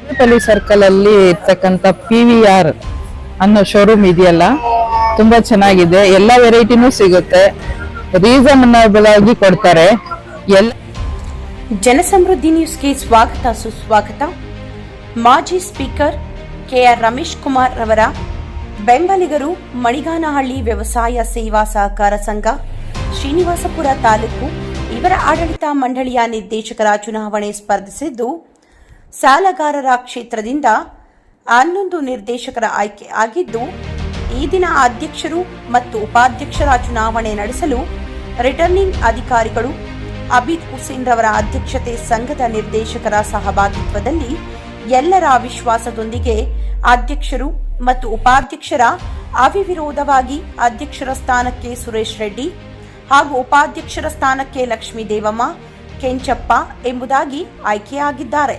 Madanapalle circle ಅಲ್ಲಿ ಇರ್ತಕ್ಕಂಥ P V R ಅನ್ನೋ ಶೋರೂಮ್ ಇದೆಯಲ್ಲ, ತುಂಬಾ ಚೆನ್ನಾಗಿದೆ. ಎಲ್ಲ ವೆರೈಟಿನೂ ಸಿಗುತ್ತೆ. ರೀಸನಬಲ್ ಆಗಿ ಕೊಡ್ತಾರೆ. ಎಲ್ಲ ಜನಸಮೃದ್ಧಿ ನ್ಯೂಸ್ಗೆ ಸ್ವಾಗತ, ಸುಸ್ವಾಗತ. ಮಾಜಿ ಸ್ಪೀಕರ್ ಕೆಆರ್ ರಮೇಶ್ ಕುಮಾರ್ ರವರ ಬೆಂಬಲಿಗರು ಮಣಿಗಾನಹಳ್ಳಿ ವ್ಯವಸಾಯ ಸೇವಾ ಸಹಕಾರ ಸಂಘ, ಶ್ರೀನಿವಾಸಪುರ ತಾಲೂಕು. ಇವರ ಆಡಳಿತ ಮಂಡಳಿಯ ನಿರ್ದೇಶಕರ ಚುನಾವಣೆ ಸ್ಪರ್ಧಿಸಿದ್ದು ಸಾಲಗಾರರ ಕ್ಷೇತ್ರದಿಂದ ಹನ್ನೊಂದು ನಿರ್ದೇಶಕರ ಆಯ್ಕೆ ಆಗಿದ್ದು, ಈ ದಿನ ಅಧ್ಯಕ್ಷರು ಮತ್ತು ಉಪಾಧ್ಯಕ್ಷರ ಚುನಾವಣೆ ನಡೆಸಲು ರಿಟರ್ನಿಂಗ್ ಅಧಿಕಾರಿಗಳು ಅಬಿದ್ ಹುಸೇನ್ ರವರ ಅಧ್ಯಕ್ಷತೆ ಸಂಘದ ನಿರ್ದೇಶಕರ ಸಹಭಾಗಿತ್ವದಲ್ಲಿ ಎಲ್ಲರ ವಿಶ್ವಾಸದೊಂದಿಗೆ ಅಧ್ಯಕ್ಷರು ಮತ್ತು ಉಪಾಧ್ಯಕ್ಷರ ಅವಿವಿರೋಧವಾಗಿ ಅಧ್ಯಕ್ಷರ ಸ್ಥಾನಕ್ಕೆ ಸುರೇಶ್ ರೆಡ್ಡಿ ಹಾಗೂ ಉಪಾಧ್ಯಕ್ಷರ ಸ್ಥಾನಕ್ಕೆ ಲಕ್ಷ್ಮೀ ದೇವಮ್ಮ ಕೆಂಚಪ್ಪ ಎಂಬುದಾಗಿ ಆಯ್ಕೆಯಾಗಿದ್ದಾರೆ.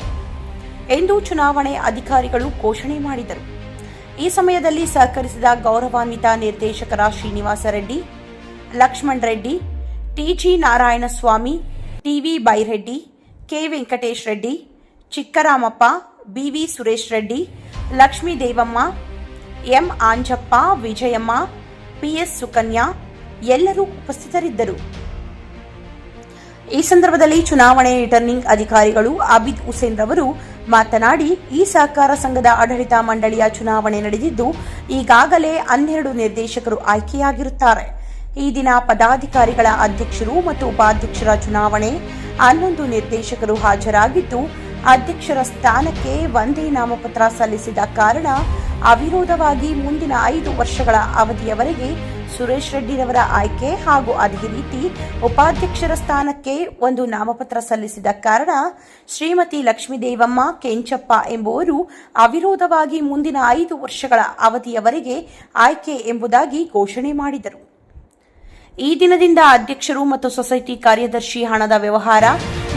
ಎಂದು ಚುನಾವಣೆ ಅಧಿಕಾರಿಗಳು ಘೋಷಣೆ ಮಾಡಿದರು. ಈ ಸಮಯದಲ್ಲಿ ಸಹಕರಿಸಿದ ಗೌರವಾನ್ವಿತ ನಿರ್ದೇಶಕರ Srinivasa Reddy, Lakshman Reddy, TG Narayanaswamy, TV Byreddy, K. Venkatesh Reddy, Chikkaramappa, BV Suresh Reddy, Lakshmi Devamma, M. Anjappa, Vijayamma, PS Sukanya ಎಲ್ಲರೂ ಉಪಸ್ಥಿತರಿದ್ದರು. ಈ ಸಂದರ್ಭದಲ್ಲಿ ಚುನಾವಣೆ ರಿಟರ್ನಿಂಗ್ ಅಧಿಕಾರಿಗಳು ಅಬಿದ್ ಹುಸೇನ್ ರವರು ಮಾತನಾಡಿ, ಈ ಸಹಕಾರ ಸಂಘದ ಆಡಳಿತ ಮಂಡಳಿಯ ಚುನಾವಣೆ ನಡೆದಿದ್ದು, ಈಗಾಗಲೇ ಹನ್ನೆರಡು ನಿರ್ದೇಶಕರು ಆಯ್ಕೆಯಾಗಿರುತ್ತಾರೆ. ಈ ದಿನ ಪದಾಧಿಕಾರಿಗಳ ಅಧ್ಯಕ್ಷರು ಮತ್ತು ಉಪಾಧ್ಯಕ್ಷರ ಚುನಾವಣೆ, ಹನ್ನೊಂದು ನಿರ್ದೇಶಕರು ಹಾಜರಾಗಿದ್ದು, ಅಧ್ಯಕ್ಷರ ಸ್ಥಾನಕ್ಕೆ ಒಂದೇ ನಾಮಪತ್ರ ಸಲ್ಲಿಸಿದ ಕಾರಣ, ಅವಿರೋಧವಾಗಿ ಮುಂದಿನ ಐದು ವರ್ಷಗಳ ಅವಧಿಯವರೆಗೆ ಸುರೇಶ್ ರೆಡ್ಡಿರವರ ಆಯ್ಕೆ ಹಾಗೂ ಅದೇ ರೀತಿ ಉಪಾಧ್ಯಕ್ಷರ ಸ್ಥಾನಕ್ಕೆ ಒಂದು ನಾಮಪತ್ರ ಸಲ್ಲಿಸಿದ ಕಾರಣ ಶ್ರೀಮತಿ ಲಕ್ಷ್ಮೀದೇವಮ್ಮ ಕೆಂಚಪ್ಪ ಎಂಬುವರು ಅವಿರೋಧವಾಗಿ ಮುಂದಿನ ಐದು ವರ್ಷಗಳ ಅವಧಿಯವರೆಗೆ ಆಯ್ಕೆ ಎಂಬುದಾಗಿ ಘೋಷಣೆ ಮಾಡಿದರು. ಈ ದಿನದಿಂದ ಅಧ್ಯಕ್ಷರು ಮತ್ತು ಸೊಸೈಟಿ ಕಾರ್ಯದರ್ಶಿ ಹಣದ ವ್ಯವಹಾರ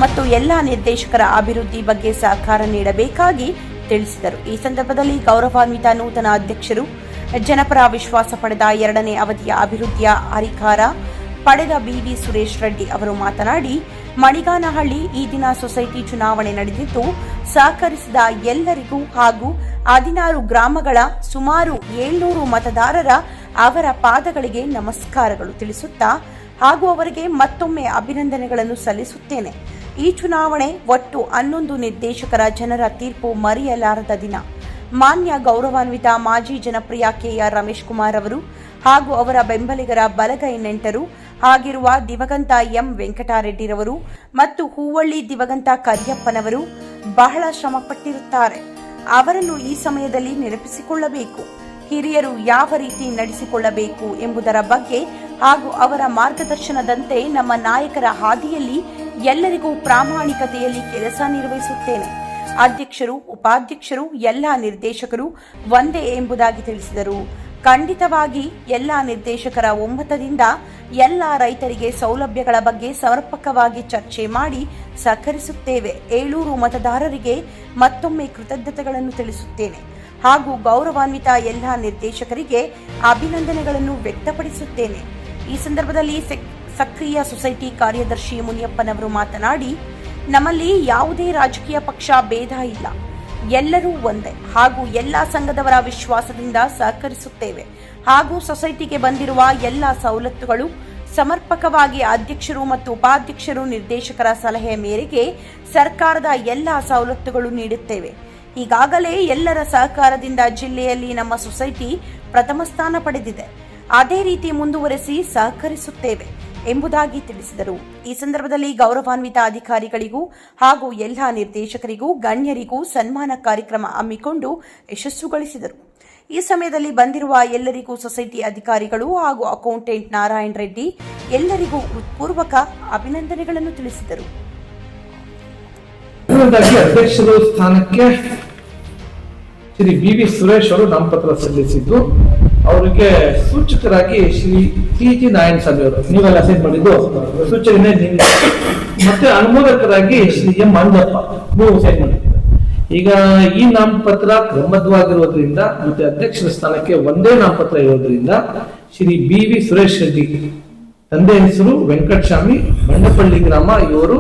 ಮತ್ತು ಎಲ್ಲಾ ನಿರ್ದೇಶಕರ ಅಭಿವೃದ್ಧಿ ಬಗ್ಗೆ ಸಹಕಾರ ನೀಡಬೇಕಾಗಿ ತಿಳಿಸಿದರು. ಈ ಸಂದರ್ಭದಲ್ಲಿ ಗೌರವಾನ್ವಿತ ನೂತನ ಅಧ್ಯಕ್ಷರು ಜನಪರ ವಿಶ್ವಾಸ ಪಡೆದ ಎರಡನೇ ಅವಧಿಯ ಅಭಿವೃದ್ಧಿಯ ಅಧಿಕಾರ ಪಡೆದ ಬಿವಿ ಸುರೇಶ್ ರೆಡ್ಡಿ ಅವರು ಮಾತನಾಡಿ, ಮಣಿಗಾನಹಳ್ಳಿ ಈ ದಿನ ಸೊಸೈಟಿ ಚುನಾವಣೆ ನಡೆದಿದ್ದು, ಸಹಕರಿಸಿದ ಎಲ್ಲರಿಗೂ ಹಾಗೂ ಹದಿನಾರು ಗ್ರಾಮಗಳ ಸುಮಾರು ಏಳ್ನೂರು ಮತದಾರರ ಅವರ ಪಾದಗಳಿಗೆ ನಮಸ್ಕಾರಗಳು ತಿಳಿಸುತ್ತಾ ಹಾಗೂ ಅವರಿಗೆ ಮತ್ತೊಮ್ಮೆ ಅಭಿನಂದನೆಗಳನ್ನು ಸಲ್ಲಿಸುತ್ತೇನೆ. ಈ ಚುನಾವಣೆ ಒಟ್ಟು ಹನ್ನೊಂದು ನಿರ್ದೇಶಕರ ಜನರ ತೀರ್ಪು ಮರೆಯಲಾರದ ದಿನ. ಮಾನ್ಯ ಗೌರವಾನ್ವಿತ ಮಾಜಿ ಜನಪ್ರಿಯ ಕೆಆರ್ ರಮೇಶ್ ಕುಮಾರ್ ಅವರು ಹಾಗೂ ಅವರ ಬೆಂಬಲಿಗರ ಬಲಗೈ ನೆಂಟರು ಆಗಿರುವ ದಿವಗಂತ ಎಂ. ವೆಂಕಟಾರೆಡ್ಡಿರವರು ಮತ್ತು ಹೂವಳ್ಳಿ ದಿವಗಂತ ಕರಿಯಪ್ಪನವರು ಬಹಳ ಶ್ರಮಪಟ್ಟಿರುತ್ತಾರೆ. ಅವರನ್ನು ಈ ಸಮಯದಲ್ಲಿ ನೆನಪಿಸಿಕೊಳ್ಳಬೇಕು. ಹಿರಿಯರು ಯಾವ ರೀತಿ ನಡೆಸಿಕೊಳ್ಳಬೇಕು ಎಂಬುದರ ಬಗ್ಗೆ ಹಾಗೂ ಅವರ ಮಾರ್ಗದರ್ಶನದಂತೆ ನಮ್ಮ ನಾಯಕರ ಹಾದಿಯಲ್ಲಿ ಎಲ್ಲರಿಗೂ ಪ್ರಾಮಾಣಿಕತೆಯಲ್ಲಿ ಕೆಲಸ ನಿರ್ವಹಿಸುತ್ತೇನೆ. ಅಧ್ಯಕ್ಷರು, ಉಪಾಧ್ಯಕ್ಷರು, ಎಲ್ಲ ನಿರ್ದೇಶಕರು ಒಂದೇ ಎಂಬುದಾಗಿ ತಿಳಿಸಿದರು. ಖಂಡಿತವಾಗಿ ಎಲ್ಲ ನಿರ್ದೇಶಕರ ಒಮ್ಮತದಿಂದ ಎಲ್ಲ ರೈತರಿಗೆ ಸೌಲಭ್ಯಗಳ ಬಗ್ಗೆ ಸಮರ್ಪಕವಾಗಿ ಚರ್ಚೆ ಮಾಡಿ ಸಹಕರಿಸುತ್ತೇವೆ. ಏಳೂರು ಮತದಾರರಿಗೆ ಮತ್ತೊಮ್ಮೆ ಕೃತಜ್ಞತೆಗಳನ್ನು ತಿಳಿಸುತ್ತೇನೆ. ಹಾಗೂ ಗೌರವಾನ್ವಿತ ಎಲ್ಲ ನಿರ್ದೇಶಕರಿಗೆ ಅಭಿನಂದನೆಗಳನ್ನು ವ್ಯಕ್ತಪಡಿಸುತ್ತೇನೆ. ಈ ಸಂದರ್ಭದಲ್ಲಿ ಸೆಕ್- ಸಕ್ರಿಯ ಸೊಸೈಟಿ ಕಾರ್ಯದರ್ಶಿ ಮುನಿಯಪ್ಪನವರು ಮಾತನಾಡಿ ನಮ್ಮಲ್ಲಿ ಯಾವುದೇ ರಾಜಕೀಯ ಪಕ್ಷ ಭೇದ ಇಲ್ಲ. ಎಲ್ಲರೂ ಒಂದೇ. ಹಾಗೂ ಎಲ್ಲ ಸಂಘದವರ ವಿಶ್ವಾಸದಿಂದ ಸಹಕರಿಸುತ್ತೇವೆ. ಹಾಗೂ ಸೊಸೈಟಿಗೆ ಬಂದಿರುವ ಎಲ್ಲ ಸವಲತ್ತುಗಳು ಸಮರ್ಪಕವಾಗಿ ಅಧ್ಯಕ್ಷರು ಮತ್ತು ಉಪಾಧ್ಯಕ್ಷರು ನಿರ್ದೇಶಕರ ಸಲಹೆ ಮೇರೆಗೆ ಸರ್ಕಾರದ ಎಲ್ಲ ಸವಲತ್ತುಗಳು ನೀಡುತ್ತೇವೆ. ಈಗಾಗಲೇ ಎಲ್ಲರ ಸಹಕಾರದಿಂದ ಜಿಲ್ಲೆಯಲ್ಲಿ ನಮ್ಮ ಸೊಸೈಟಿ ಪ್ರಥಮ ಸ್ಥಾನ ಪಡೆದಿದೆ. ಅದೇ ರೀತಿ ಮುಂದುವರೆಸಿ ಸಹಕರಿಸುತ್ತೇವೆ. ಎಂಬುದಾಗಿ ತಿಳಿಸಿದರು. ಈ ಸಂದರ್ಭದಲ್ಲಿ ಗೌರವಾನ್ವಿತ ಅಧಿಕಾರಿಗಳಿಗೂ ಹಾಗೂ ಎಲ್ಲಾ ನಿರ್ದೇಶಕರಿಗೂ, ಗಣ್ಯರಿಗೂ ಸನ್ಮಾನ ಕಾರ್ಯಕ್ರಮ ಹಮ್ಮಿಕೊಂಡು ಯಶಸ್ಸುಗೊಳಿಸಿದರು. ಈ ಸಮಯದಲ್ಲಿ ಬಂದಿರುವ ಎಲ್ಲರಿಗೂ ಸೊಸೈಟಿ ಅಧಿಕಾರಿಗಳು ಹಾಗೂ ಅಕೌಂಟೆಂಟ್ ನಾರಾಯಣ್ ರೆಡ್ಡಿ ಎಲ್ಲರಿಗೂ ಪೂರ್ವಕ ಅಭಿನಂದನೆಗಳನ್ನು ತಿಳಿಸಿದರು. ಅಧ್ಯಕ್ಷರು ಸ್ಥಾನಕ್ಕೆ ಶ್ರೀ ಬಿ ಸುರೇಶ್ ಅವರು ನಾಮಪತ್ರ ಸಲ್ಲಿಸಿದ್ದು. ಅವರಿಗೆ ಸೂಚಕರಾಗಿ ಶ್ರೀ ಟಿ ಜಿ ನಾರಾಯಣ ಸ್ವಾಮಿ ಅವರು ನೀವೆಲ್ಲ ಅಸೈನ್ ಮಾಡಿದ್ದು ಸೂಚನೆ ನಿಮ್ಗೆ. ಮತ್ತೆ ಅನುಮೋದಕರಾಗಿ ಶ್ರೀ ಎಂ. ಮಂಜಪ್ಪ ನೀವು ಸೇರಿ ಮಾಡಿದ್ದೀರ ಈಗ ಈ ನಾಮಪತ್ರ ಕ್ರಮದ್ವಾಗಿರೋದ್ರಿಂದ ಮತ್ತೆ ಅಧ್ಯಕ್ಷರ ಸ್ಥಾನಕ್ಕೆ ಒಂದೇ ನಾಮಪತ್ರ ಇರೋದ್ರಿಂದ ಶ್ರೀ ಬಿ ವಿ ಸುರೇಶ್ ರೆಡ್ಡಿ, ತಂದೆ ಹೆಸರು ವೆಂಕಟಸ್ವಾಮಿ, ಬಂಡಪಳ್ಳಿ ಗ್ರಾಮ ಇವರು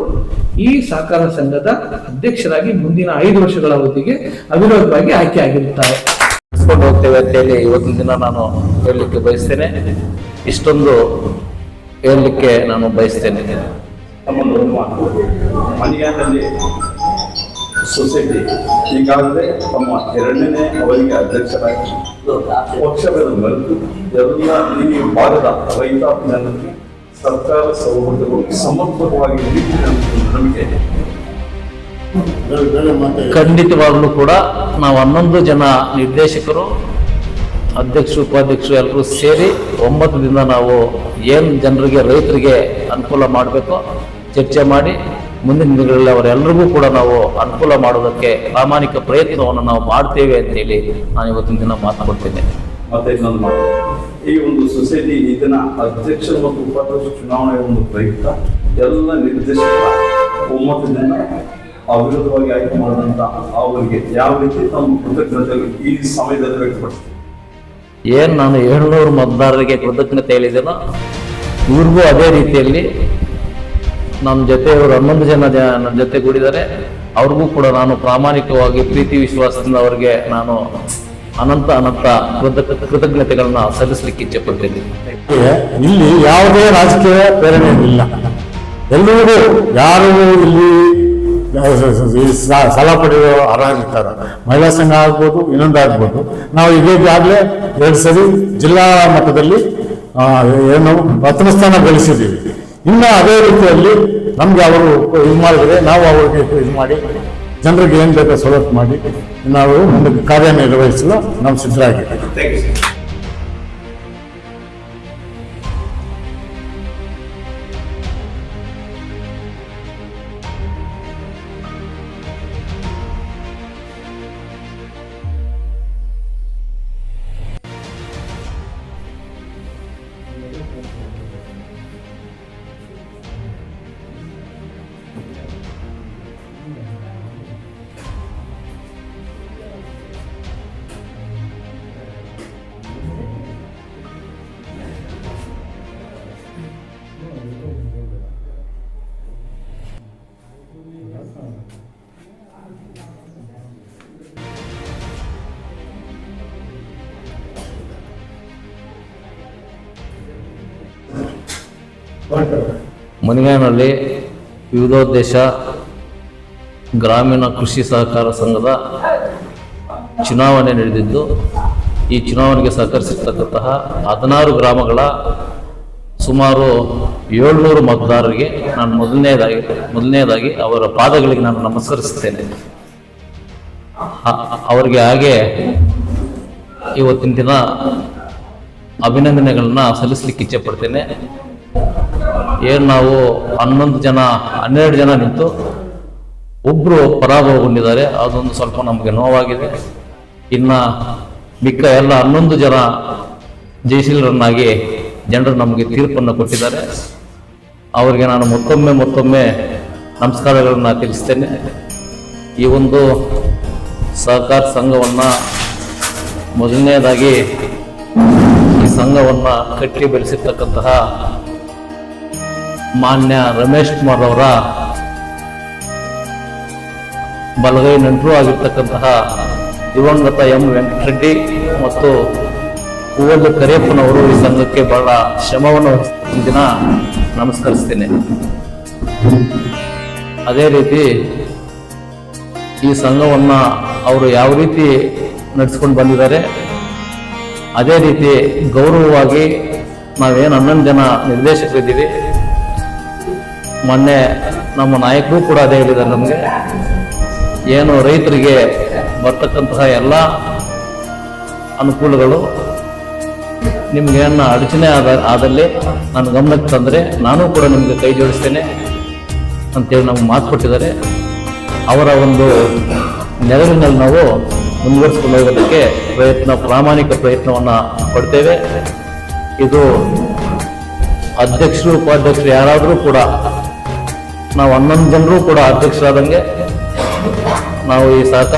ಈ ಸಹಕಾರ ಸಂಘದ ಅಧ್ಯಕ್ಷರಾಗಿ ಮುಂದಿನ ಐದು ವರ್ಷಗಳ ಅವಧಿಗೆ ಅವಿರೋಧವಾಗಿ ಆಯ್ಕೆ ಆಗಿರುತ್ತಾರೆ. ನಡೆಸ್ಕೊಂಡು ಹೋಗ್ತೇವೆ ಅಂತ ಹೇಳಿ ಇವತ್ತಿನ ದಿನ ನಾನು ಹೇಳಲಿಕ್ಕೆ ಬಯಸ್ತೇನೆ. ಇಷ್ಟೊಂದು ಹೇಳಲಿಕ್ಕೆ ನಾನು ಬಯಸ್ತೇನೆ. ಸೊಸೈಟಿ ಈಗಾಗಲೇ ತಮ್ಮ ಎರಡನೇ ಅವರಿಗೆ ಅಧ್ಯಕ್ಷರಾಗಿ ಪಕ್ಷಗಳ ಮರೆತು ಎಲ್ಲ ಈ ಭಾಗದ ರೈತಾಪಿ ಜನರಿಗೆ ಸರ್ಕಾರ ಸೌಲಭ್ಯಗಳು ಸಮರ್ಪಕವಾಗಿ ನೀಡಿದೆ ನಮಗೆ ಖಂಡಿತವಾಗ್ಲೂ ಕೂಡ ನಾವು ಹನ್ನೊಂದು ಜನ ನಿರ್ದೇಶಕರು ಅಧ್ಯಕ್ಷರು ಉಪಾಧ್ಯಕ್ಷರು ಎಲ್ಲರೂ ಸೇರಿ ಒಂಬತ್ತು ದಿನ ನಾವು ಏನು ಜನರಿಗೆ ರೈತರಿಗೆ ಅನುಕೂಲ ಮಾಡಬೇಕು ಚರ್ಚೆ ಮಾಡಿ ಮುಂದಿನ ದಿನಗಳಲ್ಲಿ ಅವರೆಲ್ಲರಿಗೂ ಕೂಡ ನಾವು ಅನುಕೂಲ ಮಾಡೋದಕ್ಕೆ ಪ್ರಾಮಾಣಿಕ ಪ್ರಯತ್ನವನ್ನು ನಾವು ಮಾಡ್ತೇವೆ ಅಂತ ಹೇಳಿ ನಾನು ಇವತ್ತಿನ ದಿನ ಮಾತನಾಡ್ತೇನೆ. ಈ ಒಂದು ಸೊಸೈಟಿ ಇದನ್ನ ಅಧ್ಯಕ್ಷ ಮತ್ತು ಉಪಾಧ್ಯಕ್ಷ ಚುನಾವಣೆ ಒಂದು ಪ್ರಯುಕ್ತ ಎಲ್ಲ ನಿರ್ದೇಶಕರ ಅವಿರೋಧವಾಗಿ ಆಯ್ಕೆ ಮಾಡಿದಂತ ಅವರಿಗೆ ಯಾವ ರೀತಿ ತಮ್ಮ ಕೃತಜ್ಞತೆ ಈ ಸಮಯದಲ್ಲಿ ವ್ಯಕ್ತಪಡಿಸ್ತೀವಿ ಏನ್ ನಾನು ಏಳ್ನೂರು ಮತದಾರರಿಗೆ ಕೃತಜ್ಞತೆ ಹೇಳಿದೆನೋ ಇವ್ರಿಗೂ ಅದೇ ರೀತಿಯಲ್ಲಿ ನಮ್ಮ ಜೊತೆ ಇವರು ಹನ್ನೊಂದು ಜನ ಜ- ನನ್ನ ಜೊತೆ ಕೂಡಿದ್ದಾರೆ. ಅವ್ರಿಗೂ ಕೂಡ ನಾನು ಪ್ರಾಮಾಣಿಕವಾಗಿ ಪ್ರೀತಿ ವಿಶ್ವಾಸದಿಂದ ಅವರಿಗೆ ನಾನು ಅನಂತ ಅನಂತ ಕೃತಜ್ಞ ಕೃತಜ್ಞತೆಗಳನ್ನ ಸಲ್ಲಿಸಲಿಕ್ಕೆ ಇಚ್ಛೆ ಪಡ್ತೀನಿ ಇಲ್ಲಿ ಯಾವುದೇ ರಾಜಕೀಯ ಪ್ರೇರಣೆ ಇಲ್ಲ. ಎಲ್ಲರಿಗೂ ಯಾರು ಇಲ್ಲಿ ಈ ಸಾಲ ಪಡೆಯುವ ಅರ್ಹರಿರ್ತಾರೆ ಮಹಿಳಾ ಸಂಘ ಆಗ್ಬೋದು, ಇನ್ನೊಂದು ಆಗ್ಬೋದು. ನಾವು ಈಗಾಗಲೇ ಎರಡು ಸರಿ ಜಿಲ್ಲಾ ಮಟ್ಟದಲ್ಲಿ ಏನು ಪ್ರಥಮ ಸ್ಥಾನ ಗಳಿಸಿದ್ದೀವಿ. ಇನ್ನು ಅದೇ ರೀತಿಯಲ್ಲಿ ನಮಗೆ ಅವರು ಇದು ಮಾಡಿದರೆ ನಾವು ಅವರಿಗೆ ಇದು ಮಾಡಿ, ಜನರಿಗೆ ಏನು ಬೇಕೋ ಸವಲತ್ತು ಮಾಡಿ, ನಾವು ಮುಂದಕ್ಕೆ ಕಾರ್ಯನಿರ್ವಹಿಸಲು ನಾವು ಸಿದ್ಧರಾಗಿದ್ದೀವಿ. ಯು ವಿವಿಧೋದ್ದೇಶ ಗ್ರಾಮೀಣ ಕೃಷಿ ಸಹಕಾರ ಸಂಘದ ಚುನಾವಣೆ ನಡೆದಿದ್ದು, ಈ ಚುನಾವಣೆಗೆ ಸಹಕರಿಸಿರ್ತಕ್ಕಂತಹ ಹದಿನಾರು ಗ್ರಾಮಗಳ ಸುಮಾರು ಏಳ್ನೂರು ಮತದಾರರಿಗೆ ನಾನು ಮೊದಲನೇದಾಗಿ ಮೊದಲನೇದಾಗಿ ಅವರ ಪಾದಗಳಿಗೆ ನಾನು ನಮಸ್ಕರಿಸುತ್ತೇನೆ. ಅವರಿಗೆ ಹಾಗೆ ಇವತ್ತಿನ ದಿನ ಅಭಿನಂದನೆಗಳನ್ನ ಸಲ್ಲಿಸಲಿಕ್ಕೆ ಇಚ್ಛೆ ಪಡ್ತೇನೆ. ಏನು ನಾವು ಹನ್ನೊಂದು ಜನ, ಹನ್ನೆರಡು ಜನ ನಿಂತು ಒಬ್ಬರು ಪರಾಭವಗೊಂಡಿದ್ದಾರೆ. ಅದೊಂದು ಸ್ವಲ್ಪ ನಮಗೆ ನೋವಾಗಿದೆ. ಇನ್ನು ಮಿಕ್ಕ ಎಲ್ಲ ಹನ್ನೊಂದು ಜನ ಜಯಶೀಲರನ್ನಾಗಿ ಜನರು ನಮಗೆ ತೀರ್ಪನ್ನು ಕೊಟ್ಟಿದ್ದಾರೆ. ಅವರಿಗೆ ನಾನು ಮತ್ತೊಮ್ಮೆ ಮತ್ತೊಮ್ಮೆ ನಮಸ್ಕಾರಗಳನ್ನು ತಿಳಿಸ್ತೇನೆ. ಈ ಒಂದು ಸಹಕಾರ ಸಂಘವನ್ನು ಮೊದಲನೇದಾಗಿ ಈ ಸಂಘವನ್ನು ಕಟ್ಟಿ ಬೆಳೆಸಿರ್ತಕ್ಕಂತಹ ಮಾನ್ಯ ರಮೇಶ್ ಕುಮಾರ್ ಅವರ ಬಲಗೈ ನಂಟರು ಆಗಿರ್ತಕ್ಕಂತಹ ದಿವಂಗತ ಎಂ ವೆಂಕಟರೆಡ್ಡಿ ಮತ್ತು ಹೂವಲ್ಲು ಕರಿಯಪ್ಪನವರು ಈ ಸಂಘಕ್ಕೆ ಬಹಳ ಶ್ರಮವನ್ನು ದಿನ ನಮಸ್ಕರಿಸ್ತೇನೆ. ಅದೇ ರೀತಿ ಈ ಸಂಘವನ್ನು ಅವರು ಯಾವ ರೀತಿ ನಡೆಸ್ಕೊಂಡು ಬಂದಿದ್ದಾರೆ, ಅದೇ ರೀತಿ ಗೌರವವಾಗಿ ನಾವೇನು ಹನ್ನೊಂದು ಜನ ನಿರ್ದೇಶಕರಿದ್ದೀವಿ ಮೊನ್ನೆ ನಮ್ಮ ನಾಯಕರು ಕೂಡ ಅದೇ ಹೇಳಿದ್ದಾರೆ ನಮಗೆ. ಏನು ರೈತರಿಗೆ ಬರ್ತಕ್ಕಂತಹ ಎಲ್ಲ ಅನುಕೂಲಗಳು ನಿಮ್ಗೇನ ಅಡಚಣೆ ಆದ, ಆದಲ್ಲಿ ನಾನು ಗಮನಕ್ಕೆ ತಂದರೆ ನಾನು ಕೂಡ ನಿಮಗೆ ಕೈ ಜೋಡಿಸ್ತೇನೆ ಅಂತೇಳಿ ನಮ್ಗೆ ಮಾತು ಕೊಟ್ಟಿದ್ದಾರೆ. ಅವರ ಒಂದು ನೆರವಿನಲ್ಲಿ ನಾವು ಮುಂದುವರಿಸ್ಕೊಂಡು ಹೋಗೋದಕ್ಕೆ ಪ್ರಯತ್ನ, ಪ್ರಾಮಾಣಿಕ ಪ್ರಯತ್ನವನ್ನು ಪಡ್ತೇವೆ. ಇದು ಅಧ್ಯಕ್ಷರು, ಉಪಾಧ್ಯಕ್ಷರು ಯಾರಾದರೂ ಕೂಡ ನಾವು ಹನ್ನೊಂದು ಜನರು ಕೂಡ ಅಧ್ಯಕ್ಷರಾದಂಗೆ ನಾವು ಈ ಸಹಕಾರ